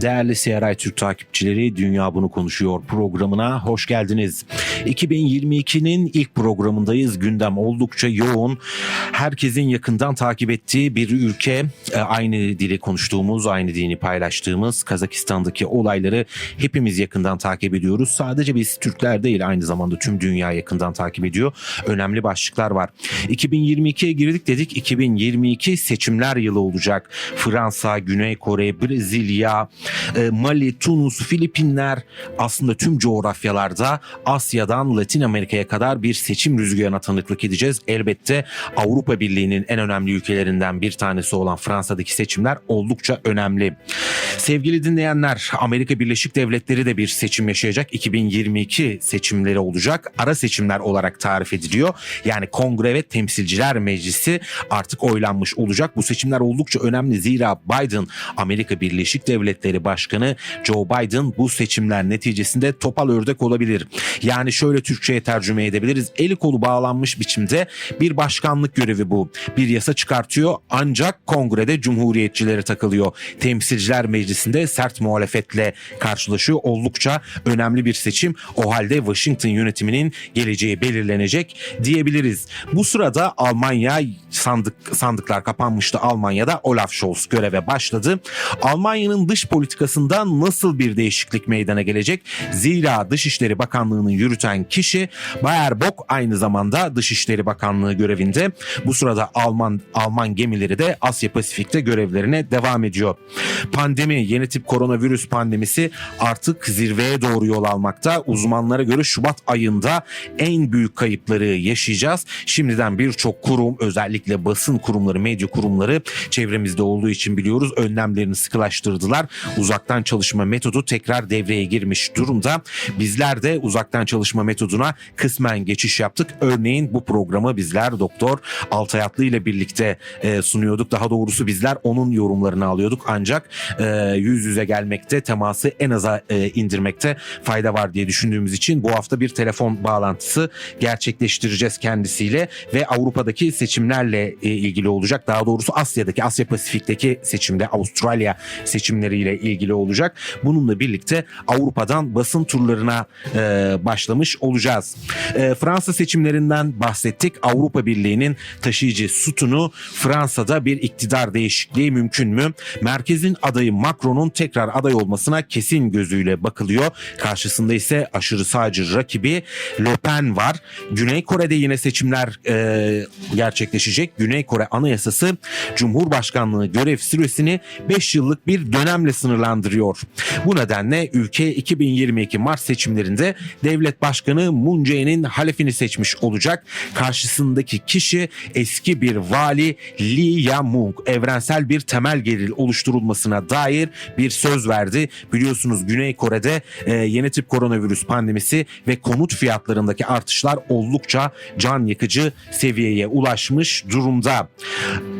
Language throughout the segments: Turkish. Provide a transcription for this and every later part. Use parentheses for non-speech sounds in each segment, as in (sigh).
Değerli CRI Türk takipçileri Dünya Bunu Konuşuyor programına hoş geldiniz. 2022'nin ilk programındayız. Gündem oldukça yoğun. Herkesin yakından takip ettiği bir ülke. E, Aynı dili konuştuğumuz, aynı dini paylaştığımız Kazakistan'daki olayları hepimiz yakından takip ediyoruz. Sadece biz Türkler değil aynı zamanda tüm dünya yakından takip ediyor. Önemli başlıklar var. 2022'ye girdik dedik. 2022 seçimler yılı olacak. Fransa, Güney Kore, Brezilya, e, Mali, Tunus, Filipinler aslında tüm coğrafyalarda Asya'dan Latin Amerika'ya kadar bir seçim rüzgarına tanıklık edeceğiz. Elbette Avrupa Birliği'nin en önemli ülkelerinden bir tanesi olan Fransa'daki seçimler oldukça önemli. Sevgili dinleyenler, Amerika Birleşik Devletleri de bir seçim yaşayacak. 2022 seçimleri olacak. Ara seçimler olarak tarif ediliyor. Yani Kongre ve Temsilciler Meclisi artık oylanmış olacak. Bu seçimler oldukça önemli. Zira Biden, Amerika Birleşik Devletleri Başkanı Joe Biden bu seçimler neticesinde topal ördek olabilir. Yani şöyle Türkçe'ye tercüme edebiliriz. Eli kolu bağlanmış biçimde bir başkanlık görevi bu. Bir yasa çıkartıyor ancak kongrede cumhuriyetçileri takılıyor. Temsilciler Meclisi'nde sert muhalefetle karşılaşıyor. Oldukça önemli bir seçim. O halde Washington yönetiminin geleceği belirlenecek diyebiliriz. Bu sırada Almanya sandık sandıklar kapanmıştı. Almanya'da Olaf Scholz göreve başladı. Almanya'nın dış politikasında nasıl bir değişiklik meydana gelecek? Zira Dışişleri Bakanlığı'nı yürüten kişi Bayer Bock aynı zamanda Dışişleri Bakanlığı görevinde. Bu sırada Alman Alman gemileri de Asya Pasifik'te görevlerine devam ediyor. Pandemi, yeni tip koronavirüs pandemisi artık zirveye doğru yol almakta. Uzmanlara göre Şubat ayında en büyük kayıpları yaşayacağız. Şimdiden birçok kurum özellikle basın kurumları, medya kurumları çevremizde olduğu için biliyoruz önlemlerini sıkılaştırdılar. Uzaktan çalışma metodu tekrar devreye girmiş durumda. Bizler de uzaktan çalışma metoduna kısmen geçiş yaptık. Örneğin bu programı bizler Doktor Altay Atlı ile birlikte e, sunuyorduk. Daha doğrusu bizler onun yorumlarını alıyorduk. Ancak e, yüz yüze gelmekte, teması en aza e, indirmekte fayda var diye düşündüğümüz için bu hafta bir telefon bağlantısı gerçekleştireceğiz kendisiyle ve Avrupa'daki seçimlerle e, ilgili olacak. Daha doğrusu Asya'daki, Asya Pasifik'teki seçimde Avustralya seçimleriyle ilgili olacak. Bununla birlikte Avrupa'dan basın turlarına e, başlamış olacağız. E, Fransa seçimlerinden bahsettik. Avrupa Birliği'nin taşıyıcı sütunu Fransa'da bir iktidar değişikliği mümkün mü? Merkezin adayı Macron'un tekrar aday olmasına kesin gözüyle bakılıyor. Karşısında ise aşırı sağcı rakibi Le Pen var. Güney Kore'de yine seçimler e, gerçekleşecek. Güney Kore Anayasası Cumhurbaşkanlığı görev süresini 5 yıllık bir dönemle sınırlandırıyor. Bu nedenle ülke 2022 Mart seçimlerinde devlet başkanı Moon Jae-in'in halefini seçmiş olacak. Karşısındaki kişi eski bir vali Lee Ya-mung evrensel bir temel gelir oluşturulmasına dair bir söz verdi. Biliyorsunuz Güney Kore'de e, yeni tip koronavirüs pandemisi ve konut fiyatlarındaki artışlar oldukça can yakıcı seviyeye ulaşmış durumda.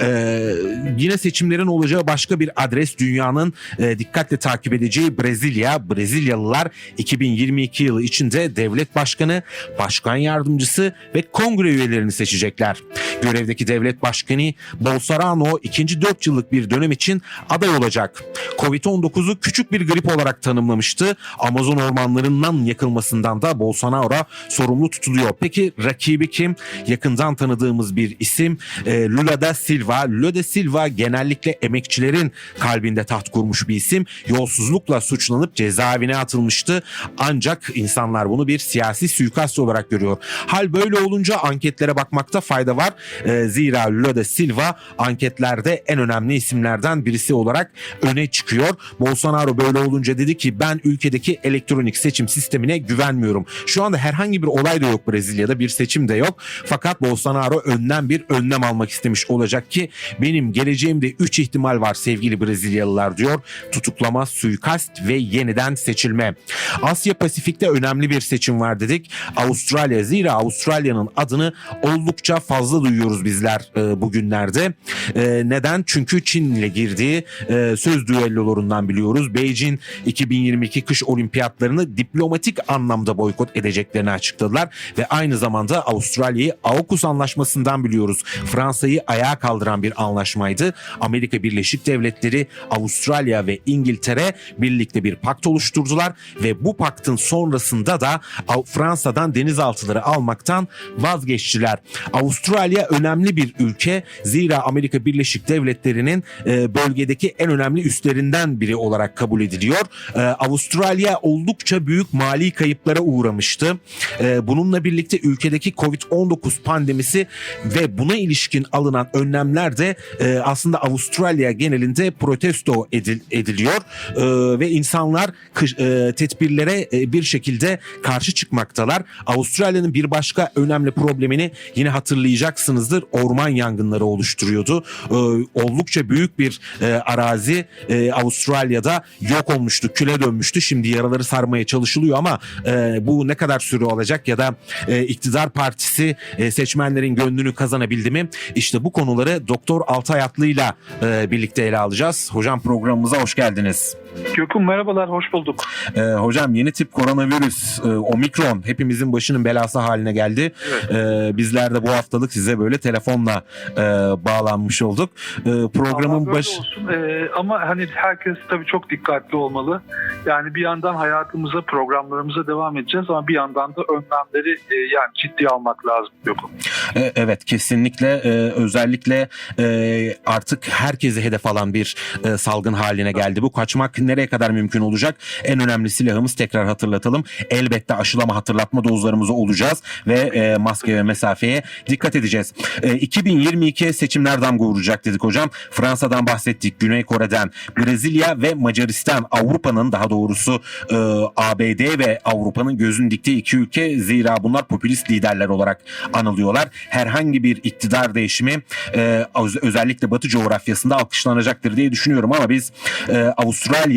Ee, yine seçimlerin olacağı başka bir adres dünyanın e, dikkatle takip edeceği Brezilya. Brezilyalılar 2022 yılı içinde devlet başkanı, başkan yardımcısı ve kongre üyelerini seçecekler. Görevdeki devlet başkanı Bolsonaro ikinci 4 yıllık bir dönem için aday olacak. Covid-19'u küçük bir grip olarak tanımlamıştı. Amazon ormanlarından yakılmasından da Bolsonaro sorumlu tutuluyor. Peki rakibi kim? Yakından tanıdığımız bir isim e, Lula da Silva. Lula da Silva genellikle emekçilerin kalbinde taht kurmuş bir isim. Yolsuzlukla suçlanıp cezaevine atılmıştı. Ancak insanlar bunu bir siyasi suikast olarak görüyor. Hal böyle olunca anketlere bakmakta fayda var. E, zira Lula da Silva anketlerde en önemli isimlerden birisi olarak öne çıkıyor. Bolsonaro böyle olunca dedi ki ben ülkedeki elektronik seçim sistemine güvenmiyorum. Şu anda herhangi bir olay da yok Brezilya'da bir seçim de yok. Fakat Bolsonaro önden bir önlem almak istemiş olacak ki benim geleceğimde 3 ihtimal var sevgili Brezilyalılar diyor. Tutuklama, suikast ve yeniden seçilme. Asya Pasifik'te önemli bir seçim var dedik. Avustralya zira Avustralya'nın adını oldukça fazla duyuyoruz bizler e, bugünlerde. E, neden? Çünkü Çin ile girdiği e, söz düellolarından biliyoruz. Beijing 2022 kış olimpiyatlarını diplomatik anlamda boykot edeceklerini açıkladılar ve aynı zamanda Avustralya'yı AUKUS anlaşmasından biliyoruz. Fransa'yı ayağa kaldıran bir anlaşmaydı. Amerika Birleşik Devletleri, Avustralya ve İngiltere birlikte bir pakt oluşturdular ve bu paktın sonrasında da Fransa'dan denizaltıları almaktan vazgeçtiler. Avustralya önemli bir ülke. Zira Amerika Birleşik Devletleri'nin e, bölgedeki en önemli üslerinden biri olarak kabul ediliyor. E, Avustralya oldukça büyük mali kayıplara uğramıştı. E, bununla birlikte ülkedeki Covid-19 pandemisi ve buna ilişkin alınan önlemler de aslında Avustralya genelinde protesto edil- ediliyor E, ve insanlar kış- e, tedbirlere e, bir şekilde karşı çıkmaktalar. Avustralya'nın bir başka önemli problemini yine hatırlayacaksınızdır. Orman yangınları oluşturuyordu. E, oldukça büyük bir e, arazi e, Avustralya'da yok olmuştu, küle dönmüştü. Şimdi yaraları sarmaya çalışılıyor ama e, bu ne kadar süre olacak ya da e, iktidar partisi e, seçmenlerin gönlünü kazanabildi mi? İşte bu konuları Doktor Altay Atlı'yla e, birlikte ele alacağız. Hocam programımıza hoş geldiniz geldiniz. Gökhan merhabalar, hoş bulduk. E, hocam yeni tip koronavirüs, e, omikron hepimizin başının belası haline geldi. Evet. E, bizler de bu haftalık size böyle telefonla e, bağlanmış olduk. E, programın başı... olsun. Ee, ama hani herkes tabii çok dikkatli olmalı. Yani bir yandan hayatımıza, programlarımıza devam edeceğiz ama bir yandan da önlemleri e, yani ciddiye almak lazım Gökhan. E, Evet kesinlikle e, özellikle e, artık herkesi hedef alan bir e, salgın haline geldi. Bu kaçmak nereye kadar mümkün olacak? En önemli silahımız tekrar hatırlatalım. Elbette aşılama hatırlatma dozlarımızı olacağız ve e, maske ve mesafeye dikkat edeceğiz. E, 2022 seçimler damga vuracak dedik hocam. Fransa'dan bahsettik, Güney Kore'den, Brezilya ve Macaristan Avrupa'nın daha doğrusu e, ABD ve Avrupa'nın gözün diktiği iki ülke zira bunlar popülist liderler olarak anılıyorlar. Herhangi bir iktidar değişimi e, öz- özellikle Batı coğrafyasında alkışlanacaktır diye düşünüyorum ama biz e, Avustralya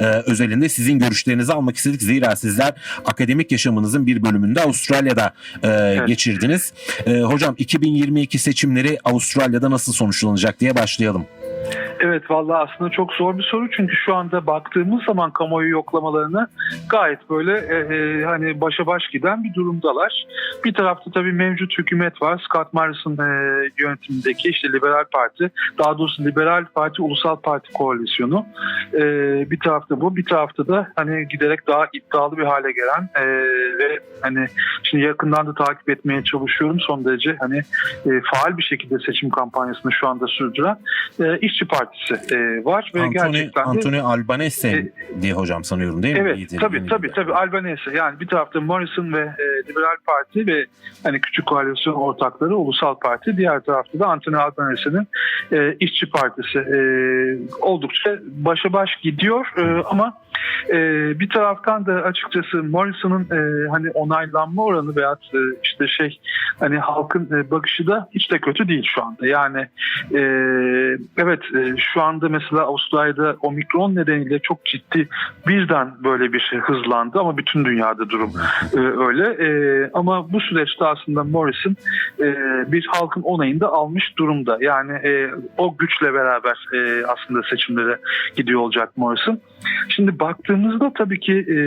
e, özelinde sizin görüşlerinizi almak istedik. Zira sizler akademik yaşamınızın bir bölümünde Avustralya'da e, geçirdiniz. E, hocam 2022 seçimleri Avustralya'da nasıl sonuçlanacak diye başlayalım. Evet vallahi aslında çok zor bir soru çünkü şu anda baktığımız zaman kamuoyu yoklamalarına gayet böyle e, e, hani başa baş giden bir durumdalar. Bir tarafta tabii mevcut hükümet var. Scott Morrison e, yönetimindeki işte Liberal Parti, daha doğrusu Liberal Parti Ulusal Parti koalisyonu. E, bir tarafta bu, bir tarafta da hani giderek daha iddialı bir hale gelen e, ve hani şimdi yakından da takip etmeye çalışıyorum son derece hani e, faal bir şekilde seçim kampanyasını şu anda sürdüren e, İşçi Partisi e, var ve Anthony, gerçekten de Anthony Albanese E, diye hocam sanıyorum değil mi? Evet İyi- tabii tabii tabii Albanese yani bir tarafta Morrison ve e, Liberal Parti ve hani küçük koalisyon ortakları Ulusal Parti diğer tarafta da Anthony Albanese'nin e, İşçi Partisi e, oldukça başa baş gidiyor e, ama e, bir taraftan da açıkçası Morrison'ın e, hani onaylanma oranı veya e, işte şey hani halkın e, bakışı da hiç de kötü değil şu anda. Yani e, evet e, şu anda mesela Avustralya'da omikron nedeniyle çok ciddi birden böyle bir şey hızlandı ama bütün dünyada durum e, öyle. E, ama bu süreçte aslında Morrison e, bir halkın onayını da almış durumda. Yani e, o güçle beraber e, aslında seçimlere gidiyor olacak Morrison. Şimdi baktığımızda tabii ki e,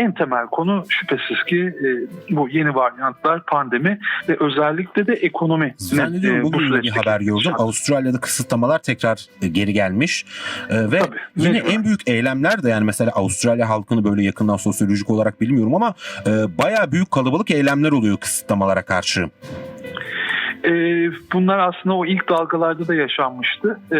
en temel konu şüphesiz ki e, bu yeni varyantlar, pandemi ve özellikle de ekonomi. Zannediyorum E, bu bugün bir haber gördüm. Avustralya'da kısıtlamalar tekrar e, geri gelmiş. E, ve Tabii, yine mecburen. en büyük eylemler de yani mesela Avustralya halkını böyle yakından sosyolojik olarak bilmiyorum ama e, bayağı büyük kalabalık eylemler oluyor kısıtlamalara karşı. Ee, bunlar aslında o ilk dalgalarda da yaşanmıştı. Ee,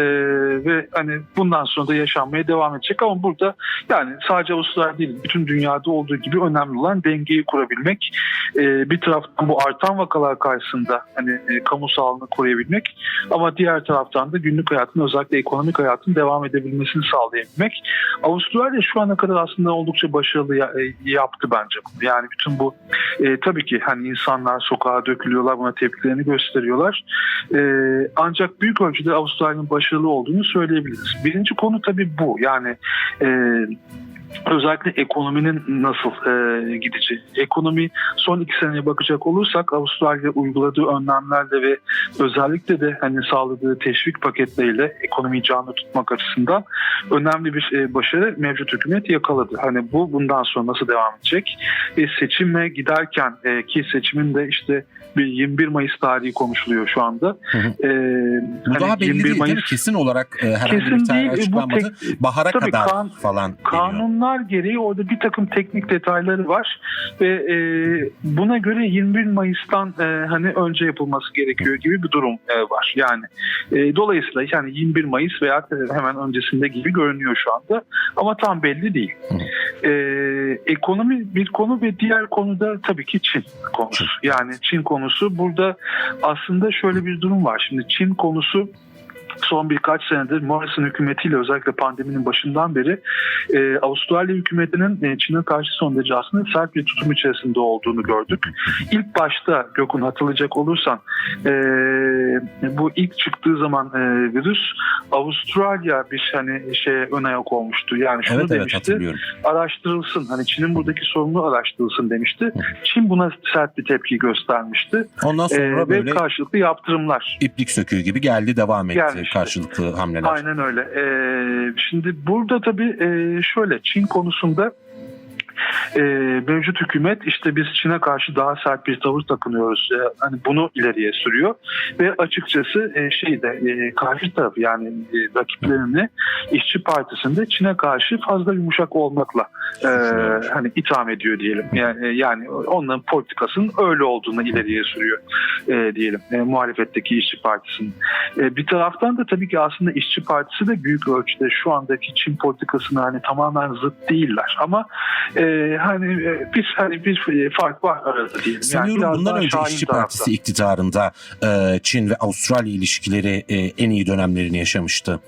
ve hani bundan sonra da yaşanmaya devam edecek. Ama burada yani sadece Avustralya değil bütün dünyada olduğu gibi önemli olan dengeyi kurabilmek Ee, bir taraftan bu artan vakalar karşısında hani e, kamu sağlığını koruyabilmek ama diğer taraftan da günlük hayatın özellikle ekonomik hayatın devam edebilmesini sağlayabilmek. Avustralya şu ana kadar aslında oldukça başarılı ya- e, yaptı bence yani bütün bu e, tabii ki hani insanlar sokağa dökülüyorlar buna tepkilerini gösteriyorlar. E, ancak büyük ölçüde Avustralya'nın başarılı olduğunu söyleyebiliriz. Birinci konu tabii bu. Yani e, özellikle ekonominin nasıl e, gideceği. Ekonomi son iki seneye bakacak olursak Avustralya uyguladığı önlemlerle ve özellikle de hani sağladığı teşvik paketleriyle ekonomiyi canlı tutmak açısından önemli bir e, başarı mevcut hükümet yakaladı. Hani bu bundan sonra nasıl devam edecek? E, seçime giderken e, ki seçimin de işte bir 21 Mayıs tarihi konuşuluyor şu anda. Hı hı. E, Bu hani daha belli 21 değil, değil mi? Mayıs- Kesin olarak e, herhangi Kesin bir tarih. Bu açıklanmadı. tek- Bahara Tabii kadar kan- falan deniyor. Kanunlar gereği orada bir takım teknik detayları var ve e, buna göre 21 Mayıs'tan e, hani önce yapılması gerekiyor gibi bir durum e, var. Yani e, dolayısıyla yani 21 Mayıs veya hemen öncesinde gibi görünüyor şu anda ama tam belli değil. E, ekonomi bir konu ve diğer konuda tabii ki Çin konusu. Yani Çin konusu burada aslında şöyle bir durum var. Şimdi Çin konusu son birkaç senedir Morrison hükümetiyle özellikle pandeminin başından beri e, Avustralya hükümetinin e, Çin'e karşı son derece aslında sert bir tutum içerisinde olduğunu gördük. İlk başta Gökhan hatırlayacak olursan e, bu ilk çıktığı zaman e, virüs Avustralya bir hani şey ön ayak olmuştu. Yani şunu Evet evet demişti hatırlıyorum. araştırılsın. Hani Çin'in buradaki sorunu araştırılsın demişti. Çin buna sert bir tepki göstermişti. Ondan sonra ve böyle karşılıklı yaptırımlar iplik söküğü gibi geldi devam etti Gelmişti. karşılıklı hamleler. Aynen öyle. Ee, şimdi burada tabii e, şöyle Çin konusunda e, mevcut hükümet işte biz Çin'e karşı daha sert bir tavır takınıyoruz. E, hani bunu ileriye sürüyor ve açıkçası e, şeyde e, karşı taraf yani e, rakiplerini İşçi Partisi'nde Çin'e karşı fazla yumuşak olmakla e, hani itham ediyor diyelim. Yani, yani onların politikasının öyle olduğunu ileriye sürüyor e, diyelim. E, muhalefetteki İşçi Partisi'nin. E, bir taraftan da tabii ki aslında İşçi Partisi de büyük ölçüde şu andaki Çin politikasına hani tamamen zıt değiller. Ama e, hani e, biz hani bir fark var arada diyelim. Sanıyorum biraz bundan önce İşçi tarafta. Partisi iktidarında e, Çin ve Avustralya ilişkileri e, en iyi dönemlerini yaşamıştı.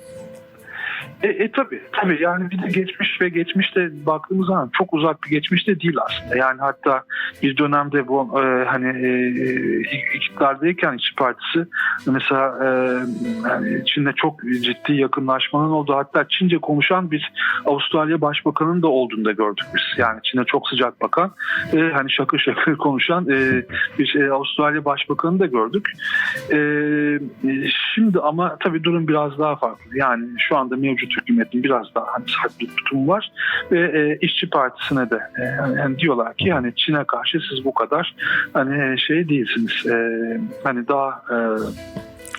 E, e tabii tabii yani bir de geçmiş ve geçmişte baktığımız zaman çok uzak bir geçmişte değil aslında. Yani hatta bir dönemde bu e, hani e, e, iktidardayken İşçi Partisi mesela e, yani Çin'le çok ciddi yakınlaşmanın olduğu hatta Çince konuşan bir Avustralya Başbakanı'nın da olduğunu da gördük biz. Yani Çin'e çok sıcak bakan ve hani şakır şakır (laughs) konuşan e, bir e, Avustralya Başbakanı'nı da gördük. E, e, şimdi ama tabii durum biraz daha farklı. Yani şu anda mevcut hükümetin biraz daha hani sert bir tutumu var ve e, işçi partisine de e, yani, diyorlar ki hani Çin'e karşı siz bu kadar hani şey değilsiniz. E, hani daha e,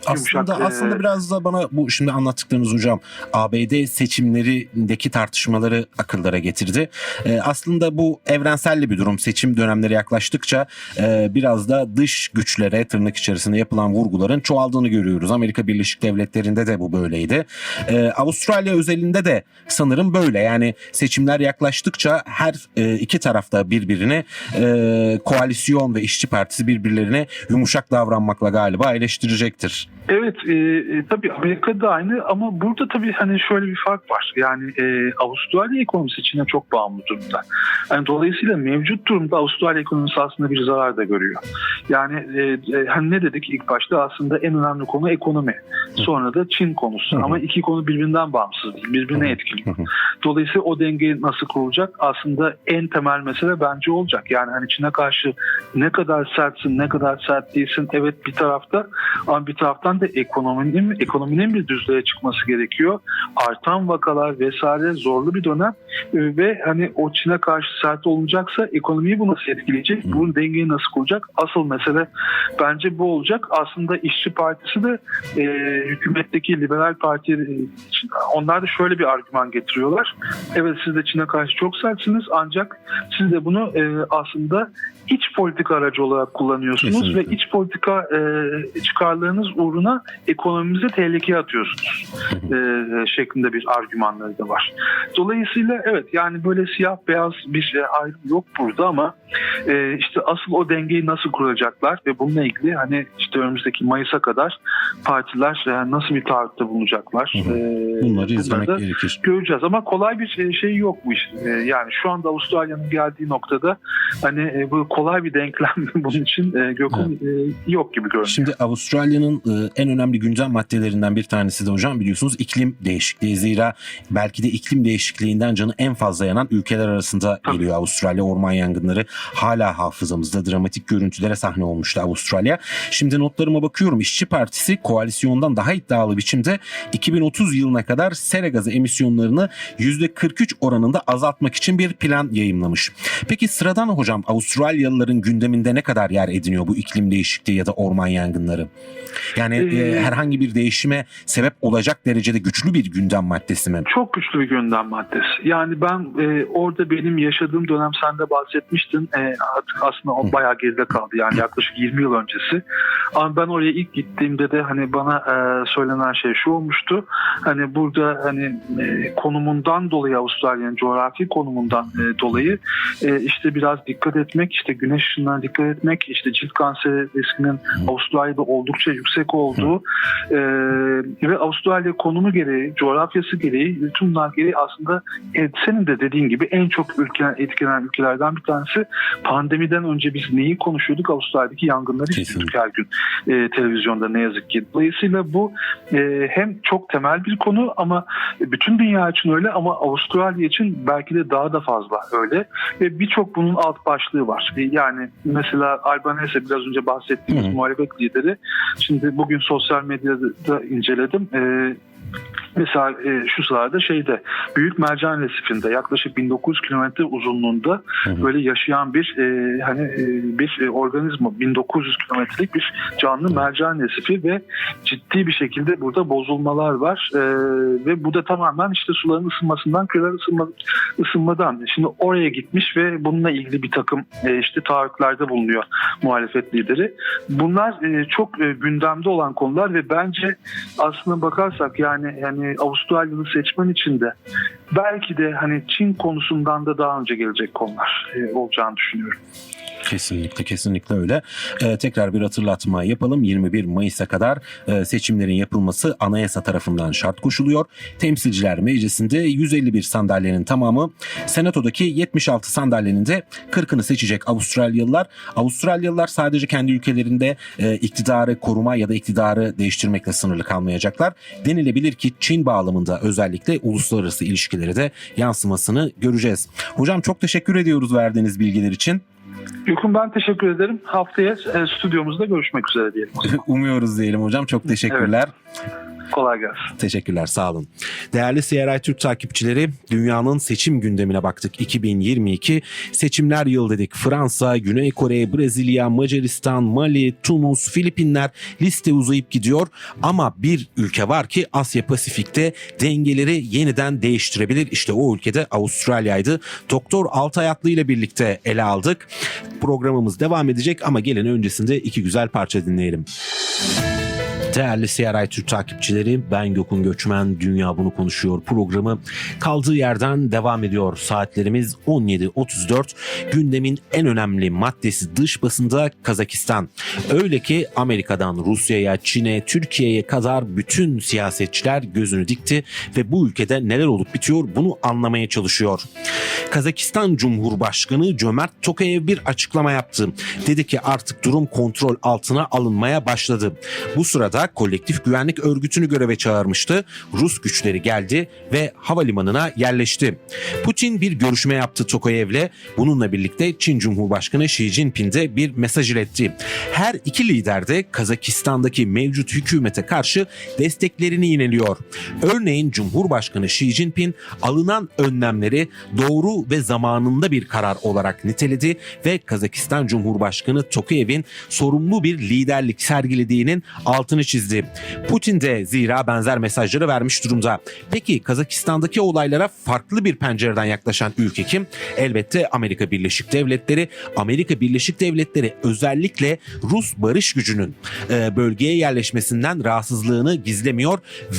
Aslında Yumuşak, e, aslında biraz da bana bu şimdi anlattıklarınız hocam ABD seçimlerindeki tartışmaları akıllara getirdi. E, aslında bu evrenselli bir durum. Seçim dönemleri yaklaştıkça e, biraz da dış güçlere tırnak içerisinde yapılan vurguların çoğaldığını görüyoruz. Amerika Birleşik Devletleri'nde de bu böyleydi. E, Avustralya özelinde de sanırım böyle. Yani seçimler yaklaştıkça her e, iki tarafta birbirine e, koalisyon ve işçi partisi birbirlerine yumuşak davranmakla galiba eleştirecektir. Evet e, e, tabii Amerika'da aynı ama burada tabii hani şöyle bir fark var. Yani e, Avustralya ekonomisi Çin'e çok bağımlı durumda. Yani dolayısıyla mevcut durumda Avustralya ekonomisi aslında bir zarar da görüyor. Yani e, e, hani ne dedik ilk başta aslında en önemli konu ekonomi. Sonra da Çin konusu. Hı hı. Ama iki konu birbirinden bağımsız değil. Birbirine hı. Dolayısıyla o denge nasıl kurulacak? Aslında en temel mesele bence olacak. Yani hani Çin'e karşı ne kadar sertsin, ne kadar sert değilsin. Evet bir tarafta ama bir taraftan da ekonominin ekonominin bir düzlüğe çıkması gerekiyor. Artan vakalar vesaire zorlu bir dönem Ee, ve hani o Çin'e karşı sert olunacaksa ekonomiyi bu nasıl etkileyecek? Bunun dengeyi nasıl kuracak? Asıl mesele bence bu olacak. Aslında İşçi Partisi de e, hükümetteki Liberal Parti e, onlar da şöyle bir argüman getiriyorlar. Evet siz de Çin'e karşı çok sertsiniz ancak siz de bunu e, aslında iç politika aracı olarak kullanıyorsunuz Kesinlikle. ve iç politika e, çıkarlarınız uğruna ekonomimizi tehlikeye atıyorsunuz e, şeklinde bir argümanları da var. Dolayısıyla evet yani böyle siyah beyaz bir şey ayrım yok burada ama e, işte asıl o dengeyi nasıl kuracaklar ve bununla ilgili hani işte önümüzdeki Mayıs'a kadar partiler e, nasıl bir taahhütte bulunacaklar. Hı hı. E, Bunları izlemek da gerekir. göreceğiz ama kolay bir şey, şey yok bu iş. E, yani şu anda Avustralya'nın geldiği noktada hani e, bu kolay bir bir denklem (laughs) bunun için e, Gökhan e, yok gibi görünüyor. Şimdi Avustralya'nın e, en önemli gündem maddelerinden bir tanesi de hocam biliyorsunuz iklim değişikliği. Zira belki de iklim değişikliğinden canı en fazla yanan ülkeler arasında Tabii. geliyor Avustralya. Orman yangınları hala hafızamızda dramatik görüntülere sahne olmuştu Avustralya. Şimdi notlarıma bakıyorum. İşçi Partisi koalisyondan daha iddialı biçimde 2030 yılına kadar sera gazı emisyonlarını %43 oranında azaltmak için bir plan yayımlamış. Peki sıradan hocam Avustralyalıların gündeminde ne kadar yer ediniyor bu iklim değişikliği ya da orman yangınları? Yani e, Ee, herhangi bir değişime sebep olacak derecede güçlü bir gündem maddesi mi? Çok güçlü bir gündem maddesi. Yani ben e, orada benim yaşadığım dönem sen de bahsetmiştin. E, artık aslında o bayağı geride kaldı. Yani yaklaşık 20 yıl öncesi. Ama ben oraya ilk gittiğimde de hani bana e, söylenen şey şu olmuştu. Hani burada hani e, konumundan dolayı Avustralya'nın coğrafi konumundan e, dolayı e, işte biraz dikkat etmek, işte güneş ışınlarına dikkat etmek, işte cilt kanseri riskinin Avustralya'da oldukça yüksek olduğu e, ve Avustralya konumu gereği, coğrafyası gereği, bütün bunlar gereği aslında e, senin de dediğin gibi en çok ülke, etkilenen ülkelerden bir tanesi. Pandemiden önce biz neyi konuşuyorduk? Avustralya'daki yangınları izliyorduk her gün e, televizyonda ne yazık ki. Dolayısıyla bu e, hem çok temel bir konu ama bütün dünya için öyle ama Avustralya için belki de daha da fazla öyle. Ve birçok bunun alt başlığı var. E, Yani mesela Albanese biraz önce bahsettiğimiz Hı muhalefet lideri. Şimdi bugün sosyal medyada inceledim. E, Mesela e, şu sırada şeyde Büyük Mercan Resifinde yaklaşık 1900 kilometre uzunluğunda Hı hı. böyle yaşayan bir e, hani e, bir e, organizma 1900 kilometrelik bir canlı mercan resifi ve ciddi bir şekilde burada bozulmalar var E, ve bu da tamamen işte suların ısınmasından küresel ısınma, ısınmadan. Şimdi oraya gitmiş ve bununla ilgili bir takım e, işte taahhütlerde bulunuyor muhalefet lideri. Bunlar e, çok e, gündemde olan konular ve bence aslına bakarsak yani yani Avustralyalı seçmen için de belki de hani Çin konusundan da daha önce gelecek konular e, olacağını düşünüyorum. Kesinlikle kesinlikle öyle. Ee, tekrar bir hatırlatma yapalım. 21 Mayıs'a kadar e, seçimlerin yapılması anayasa tarafından şart koşuluyor. Temsilciler Meclisi'nde 151 sandalyenin tamamı, Senato'daki 76 sandalyenin de 40'ını seçecek Avustralyalılar. Avustralyalılar sadece kendi ülkelerinde e, iktidarı koruma ya da iktidarı değiştirmekle sınırlı kalmayacaklar. Denilebilir ki Çin bağlamında özellikle uluslararası ilişkileri de yansımasını göreceğiz. Hocam çok teşekkür ediyoruz verdiğiniz bilgiler için. Gökhan ben teşekkür ederim. Haftaya e, stüdyomuzda görüşmek üzere diyelim. (laughs) Umuyoruz diyelim hocam. Çok teşekkürler. Kolay gelsin. Teşekkürler sağ olun. Değerli CRI Türk takipçileri dünyanın seçim gündemine baktık. 2022 seçimler yıl dedik. Fransa, Güney Kore, Brezilya, Macaristan, Mali, Tunus, Filipinler liste uzayıp gidiyor. Ama bir ülke var ki Asya Pasifik'te dengeleri yeniden değiştirebilir. İşte o ülkede Avustralya'ydı. Doktor Altay Atlı ile birlikte ele aldık. Programımız devam edecek ama gelen öncesinde iki güzel parça dinleyelim. Değerli CRI Türk takipçileri ben Gökün Göçmen Dünya Bunu Konuşuyor programı kaldığı yerden devam ediyor. Saatlerimiz 17.34 gündemin en önemli maddesi dış basında Kazakistan. Öyle ki Amerika'dan Rusya'ya, Çin'e, Türkiye'ye kadar bütün siyasetçiler gözünü dikti ve bu ülkede neler olup bitiyor bunu anlamaya çalışıyor. Kazakistan Cumhurbaşkanı Cömert Tokayev bir açıklama yaptı. Dedi ki artık durum kontrol altına alınmaya başladı. Bu sırada kolektif güvenlik örgütünü göreve çağırmıştı. Rus güçleri geldi ve havalimanına yerleşti. Putin bir görüşme yaptı Tokayev'le. Bununla birlikte Çin Cumhurbaşkanı Xi Jinping de bir mesaj iletti. Her iki lider de Kazakistan'daki mevcut hükümete karşı desteklerini yineliyor. Örneğin Cumhurbaşkanı Xi Jinping alınan önlemleri doğru ve zamanında bir karar olarak niteledi ve Kazakistan Cumhurbaşkanı Tokayev'in sorumlu bir liderlik sergilediğinin altını çizdi. Putin de zira benzer mesajları vermiş durumda. Peki Kazakistan'daki olaylara farklı bir pencereden yaklaşan ülke kim? Elbette Amerika Birleşik Devletleri. Amerika Birleşik Devletleri özellikle Rus barış gücünün e, bölgeye yerleşmesinden rahatsızlığını gizlemiyor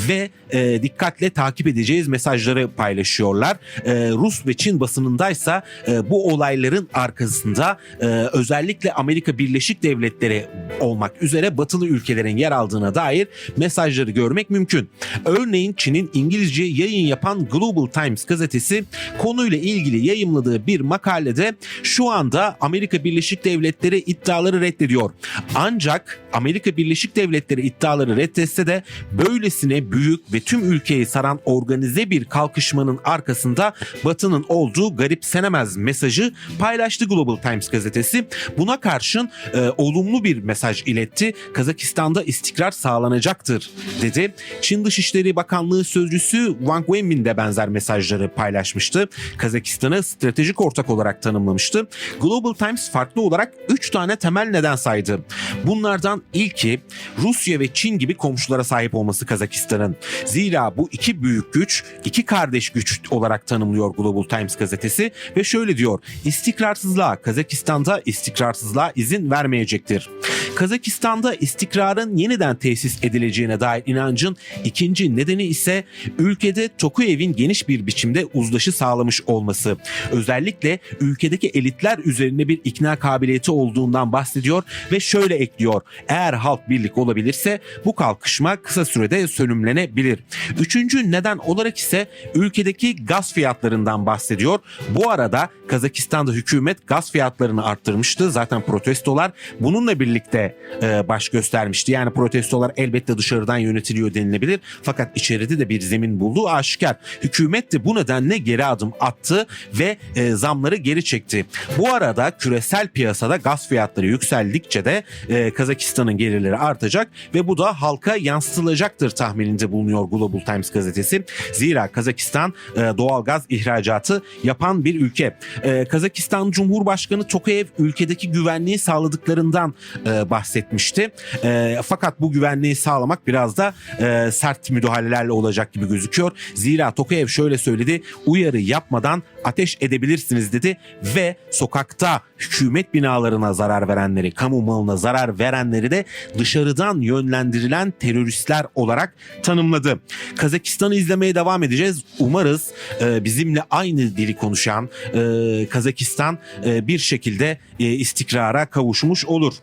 ve e, dikkatle takip edeceğiz mesajları paylaşıyorlar. E, Rus ve Çin basınındaysa e, bu olayların arkasında e, özellikle Amerika Birleşik Devletleri olmak üzere batılı ülkelerin yer aldığını olmadığına dair mesajları görmek mümkün. Örneğin Çin'in İngilizce yayın yapan Global Times gazetesi konuyla ilgili yayımladığı bir makalede şu anda Amerika Birleşik Devletleri iddiaları reddediyor. Ancak Amerika Birleşik Devletleri iddiaları reddetse de böylesine büyük ve tüm ülkeyi saran organize bir kalkışmanın arkasında Batı'nın olduğu garipsenemez mesajı paylaştı Global Times gazetesi. Buna karşın e, olumlu bir mesaj iletti. Kazakistan'da istikrar sağlanacaktır dedi. Çin Dışişleri Bakanlığı sözcüsü Wang Wenbin de benzer mesajları paylaşmıştı. Kazakistan'ı stratejik ortak olarak tanımlamıştı. Global Times farklı olarak 3 tane temel neden saydı. Bunlardan ilki Rusya ve Çin gibi komşulara sahip olması Kazakistan'ın. Zira bu iki büyük güç, iki kardeş güç olarak tanımlıyor Global Times gazetesi ve şöyle diyor. İstikrarsızlığa, Kazakistan'da istikrarsızlığa izin vermeyecektir. Kazakistan'da istikrarın yeniden tesis edileceğine dair inancın ikinci nedeni ise ülkede Tokuyev'in geniş bir biçimde uzlaşı sağlamış olması. Özellikle ülkedeki elitler üzerine bir ikna kabiliyeti olduğundan bahsediyor ve şöyle ekliyor. Eğer halk birlik olabilirse bu kalkışma kısa sürede sönümlenebilir. Üçüncü neden olarak ise ülkedeki gaz fiyatlarından bahsediyor. Bu arada Kazakistan'da hükümet gaz fiyatlarını arttırmıştı. Zaten protestolar bununla birlikte e, baş göstermişti. Yani protestolar elbette dışarıdan yönetiliyor denilebilir. Fakat içeride de bir zemin bulduğu aşikar. Hükümet de bu nedenle geri adım attı ve e, zamları geri çekti. Bu arada küresel piyasada gaz fiyatları yükseldikçe de e, Kazakistan'ın gelirleri artacak ve bu da halka yansıtılacaktır tahmininde bulunuyor Global Times gazetesi. Zira Kazakistan e, doğal gaz ihracatı yapan bir ülke. E, Kazakistan Cumhurbaşkanı Tokayev ülkedeki güvenliği sağladıklarından e, bahsetmişti. E, fakat bu güvenliği sağlamak biraz da e, sert müdahalelerle olacak gibi gözüküyor. Zira Tokayev şöyle söyledi. Uyarı yapmadan ateş edebilirsiniz dedi ve sokakta hükümet binalarına zarar verenleri, kamu malına zarar verenleri de dışarıdan yönlendirilen teröristler olarak tanımladı. Kazakistan'ı izlemeye devam edeceğiz. Umarız e, bizimle aynı dili konuşan e, Kazakistan e, bir şekilde e, istikrara kavuşmuş olur.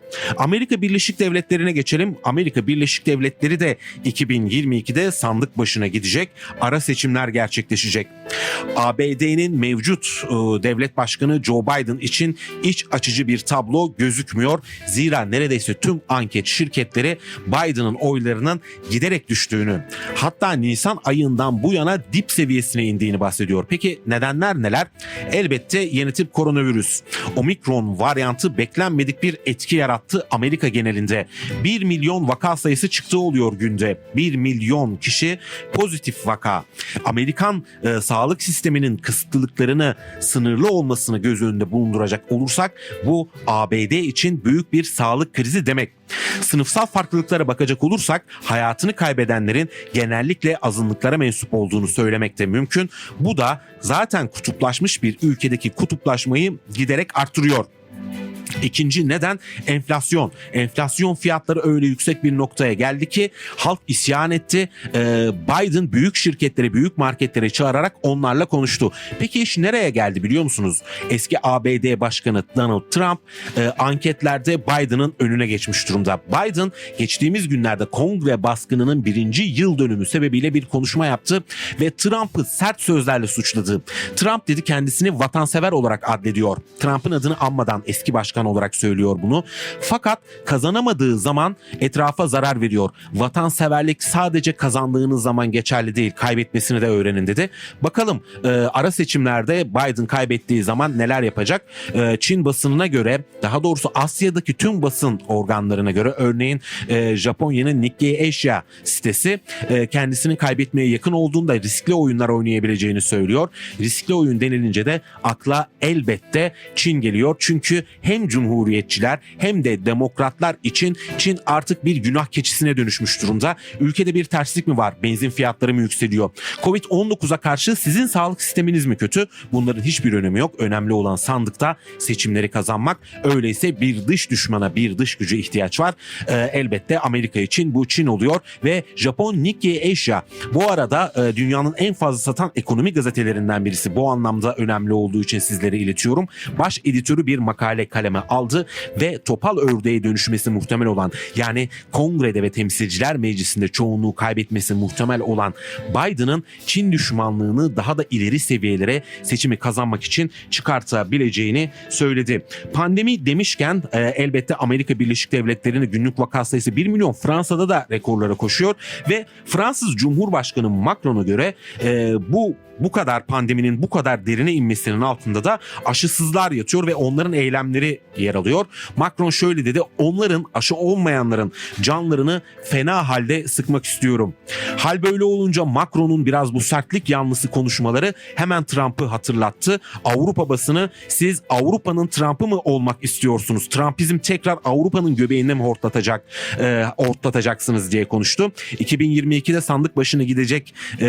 Amerika Birleşik Devletleri'ne geçelim. Amerika Birleşik Devletleri de 2022'de sandık başına gidecek. Ara seçimler gerçekleşecek. ABD'nin mevcut e, devlet başkanı Joe Biden için iç açıcı bir tablo gözükmüyor. Zira neredeyse tüm anket şirketleri Biden'ın oylarının giderek düştüğünü hatta Nisan ayından bu yana dip seviyesine indiğini bahsediyor. Peki nedenler neler? Elbette yeni tip koronavirüs. Omikron varyantı beklenmedik bir etki yarattı Amerika genelinde. 1 milyon vaka sayısı çıktığı oluyor günde. 1 milyon kişi pozitif vaka. Amerikan e, sağlık sisteminin kısıtlılıklarını sınırlı olmasını göz önünde bulunduracak olursak bu ABD için büyük bir sağlık krizi demek. Sınıfsal farklılıklara bakacak olursak hayatını kaybedenlerin genellikle azınlıklara mensup olduğunu söylemek de mümkün. Bu da zaten kutuplaşmış bir ülkedeki kutuplaşmayı giderek arttırıyor. İkinci neden enflasyon. Enflasyon fiyatları öyle yüksek bir noktaya geldi ki halk isyan etti. Ee, Biden büyük şirketleri, büyük marketleri çağırarak onlarla konuştu. Peki iş nereye geldi biliyor musunuz? Eski ABD Başkanı Donald Trump e, anketlerde Biden'ın önüne geçmiş durumda. Biden geçtiğimiz günlerde kongre baskınının birinci yıl dönümü sebebiyle bir konuşma yaptı ve Trump'ı sert sözlerle suçladı. Trump dedi kendisini vatansever olarak addediyor. Trump'ın adını anmadan eski başkan olarak söylüyor bunu. Fakat kazanamadığı zaman etrafa zarar veriyor. Vatanseverlik sadece kazandığınız zaman geçerli değil. Kaybetmesini de öğrenin dedi. Bakalım e, ara seçimlerde Biden kaybettiği zaman neler yapacak? E, Çin basınına göre daha doğrusu Asya'daki tüm basın organlarına göre örneğin e, Japonya'nın Nikkei Asia sitesi e, kendisinin kaybetmeye yakın olduğunda riskli oyunlar oynayabileceğini söylüyor. Riskli oyun denilince de akla elbette Çin geliyor. Çünkü hem cumhuriyetçiler hem de demokratlar için Çin artık bir günah keçisine dönüşmüş durumda. Ülkede bir terslik mi var? Benzin fiyatları mı yükseliyor? Covid-19'a karşı sizin sağlık sisteminiz mi kötü? Bunların hiçbir önemi yok. Önemli olan sandıkta seçimleri kazanmak. Öyleyse bir dış düşmana, bir dış güce ihtiyaç var. Ee, elbette Amerika için bu Çin oluyor ve Japon Nikkei Asia bu arada e, dünyanın en fazla satan ekonomi gazetelerinden birisi. Bu anlamda önemli olduğu için sizlere iletiyorum. Baş editörü bir makale kaleme gündeme aldı ve topal ördeğe dönüşmesi muhtemel olan yani kongrede ve temsilciler meclisinde çoğunluğu kaybetmesi muhtemel olan Biden'ın Çin düşmanlığını daha da ileri seviyelere seçimi kazanmak için çıkartabileceğini söyledi. Pandemi demişken e, elbette Amerika Birleşik Devletleri'nin günlük vaka sayısı 1 milyon Fransa'da da rekorlara koşuyor ve Fransız Cumhurbaşkanı Macron'a göre e, bu bu kadar pandeminin bu kadar derine inmesinin altında da aşısızlar yatıyor ve onların eylemleri yer alıyor. Macron şöyle dedi onların aşı olmayanların canlarını fena halde sıkmak istiyorum. Hal böyle olunca Macron'un biraz bu sertlik yanlısı konuşmaları hemen Trump'ı hatırlattı. Avrupa basını siz Avrupa'nın Trump'ı mı olmak istiyorsunuz? Trumpizm tekrar Avrupa'nın göbeğinde mi hortlatacak, e, hortlatacaksınız diye konuştu. 2022'de sandık başına gidecek e,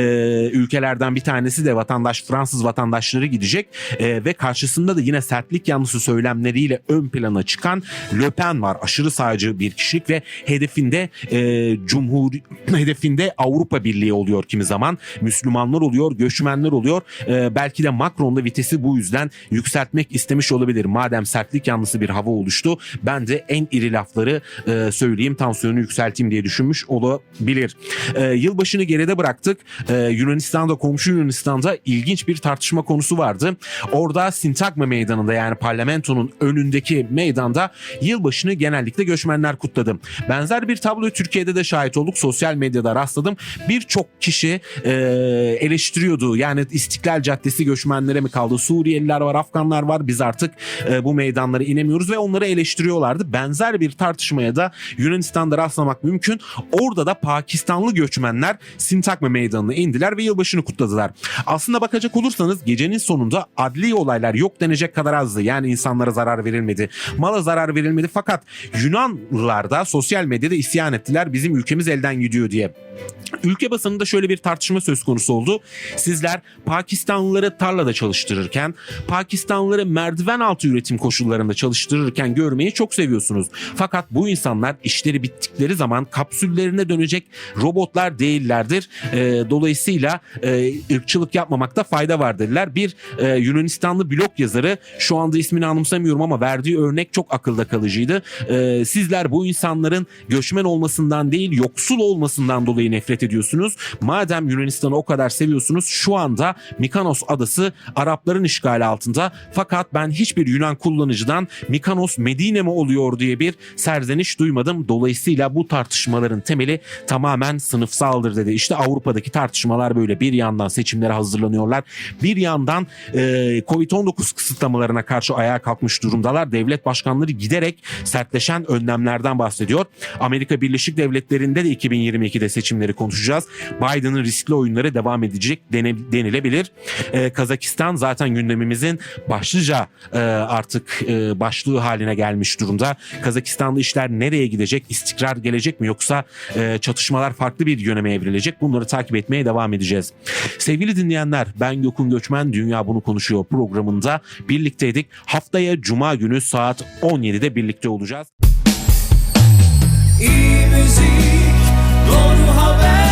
ülkelerden bir tanesi de vatandaş Fransız vatandaşları gidecek E, ve karşısında da yine sertlik yanlısı söylemleriyle ön plana çıkan Le Pen var. Aşırı sağcı bir kişilik ve hedefinde e, Cumhur (clears throat) hedefinde Avrupa Birliği oluyor kimi zaman. Müslümanlar oluyor, göçmenler oluyor. E, belki de Macron da vitesi bu yüzden yükseltmek istemiş olabilir. Madem sertlik yanlısı bir hava oluştu ben de en iri lafları e, söyleyeyim tansiyonu yükselteyim diye düşünmüş olabilir. E, yılbaşını geride bıraktık. E, Yunanistan'da komşu Yunanistan'da ilginç bir tartışma konusu vardı. Orada Sintagma meydanında yani parlamentonun önündeki meydanda yılbaşını genellikle göçmenler kutladı. Benzer bir tabloyu Türkiye'de de şahit olduk. Sosyal medyada rastladım. Birçok kişi e, eleştiriyordu. Yani İstiklal Caddesi göçmenlere mi kaldı? Suriyeliler var, Afganlar var. Biz artık e, bu meydanlara inemiyoruz ve onları eleştiriyorlardı. Benzer bir tartışmaya da Yunanistan'da rastlamak mümkün. Orada da Pakistanlı göçmenler Sintagma meydanına indiler ve yılbaşını kutladılar. Aslında bakacak olursanız gecenin sonunda adli olaylar yok denecek kadar azdı. Yani insanlara zarar verilmedi. Mala zarar verilmedi fakat Yunanlılar da sosyal medyada isyan ettiler. Bizim ülkemiz elden gidiyor diye. Ülke basınında şöyle bir tartışma söz konusu oldu. Sizler Pakistanlıları tarlada çalıştırırken, Pakistanlıları merdiven altı üretim koşullarında çalıştırırken görmeyi çok seviyorsunuz. Fakat bu insanlar işleri bittikleri zaman kapsüllerine dönecek robotlar değillerdir. Ee, dolayısıyla e, ırkçılık yapmamakta fayda var dediler. Bir e, Yunanistanlı blog yazarı şu anda ismini anımsamıyorum ama verdiği örnek çok akılda kalıcıydı. Ee, sizler bu insanların göçmen olmasından değil yoksul olmasından dolayı nefret ediyorsunuz. Madem Yunanistan'ı o kadar seviyorsunuz şu anda Mikanos adası Arapların işgali altında. Fakat ben hiçbir Yunan kullanıcıdan Mikanos Medine mi oluyor diye bir serzeniş duymadım. Dolayısıyla bu tartışmaların temeli tamamen sınıfsaldır dedi. İşte Avrupa'daki tartışmalar böyle bir yandan seçimlere hazırlanıyorlar. Bir yandan e, Covid-19 kısıtlamalarına karşı ayağa kalkmış durumdalar. Devlet başkanları giderek sertleşen önlemlerden bahsediyor. Amerika Birleşik Devletleri'nde de 2022'de seçimleri konuşacağız. Biden'ın riskli oyunları devam edecek denilebilir. Ee, Kazakistan zaten gündemimizin başlıca e, artık e, başlığı haline gelmiş durumda. Kazakistan'da işler nereye gidecek? İstikrar gelecek mi yoksa e, çatışmalar farklı bir yöneme evrilecek? Bunları takip etmeye devam edeceğiz. Sevgili dinleyenler ben Gökün Göçmen Dünya Bunu Konuşuyor programında birlikteydik. Haftaya Cuma günü saat 17'de birlikte olacağız. İyi müzik, doğru haber.